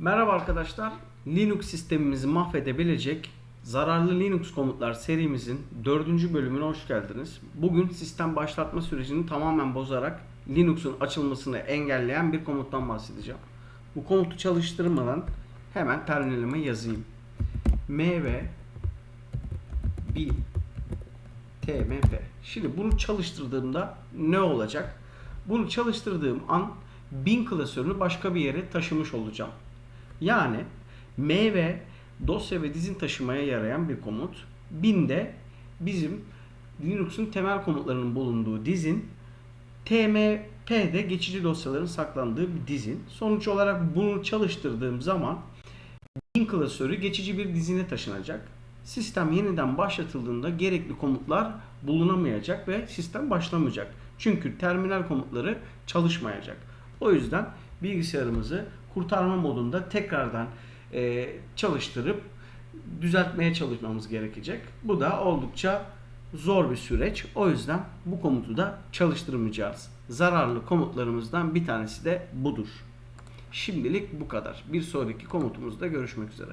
Merhaba arkadaşlar. Linux sistemimizi mahvedebilecek zararlı Linux komutlar serimizin dördüncü bölümüne hoş geldiniz. Bugün sistem başlatma sürecini tamamen bozarak Linux'un açılmasını engelleyen bir komuttan bahsedeceğim. Bu komutu çalıştırmadan hemen terminalime yazayım. mv bir tmp. Şimdi bunu çalıştırdığımda ne olacak? Bunu çalıştırdığım an bin klasörünü başka bir yere taşımış olacağım. Yani mv dosya ve dizin taşımaya yarayan bir komut. Bin de bizim Linux'un temel komutlarının bulunduğu dizin tmp'de geçici dosyaların saklandığı bir dizin. Sonuç olarak bunu çalıştırdığım zaman bin klasörü geçici bir dizine taşınacak. Sistem yeniden başlatıldığında gerekli komutlar bulunamayacak ve sistem başlamayacak. Çünkü terminal komutları çalışmayacak. O yüzden bilgisayarımızı kurtarma modunda tekrardan e, çalıştırıp düzeltmeye çalışmamız gerekecek. Bu da oldukça zor bir süreç. O yüzden bu komutu da çalıştırmayacağız. Zararlı komutlarımızdan bir tanesi de budur. Şimdilik bu kadar. Bir sonraki komutumuzda görüşmek üzere.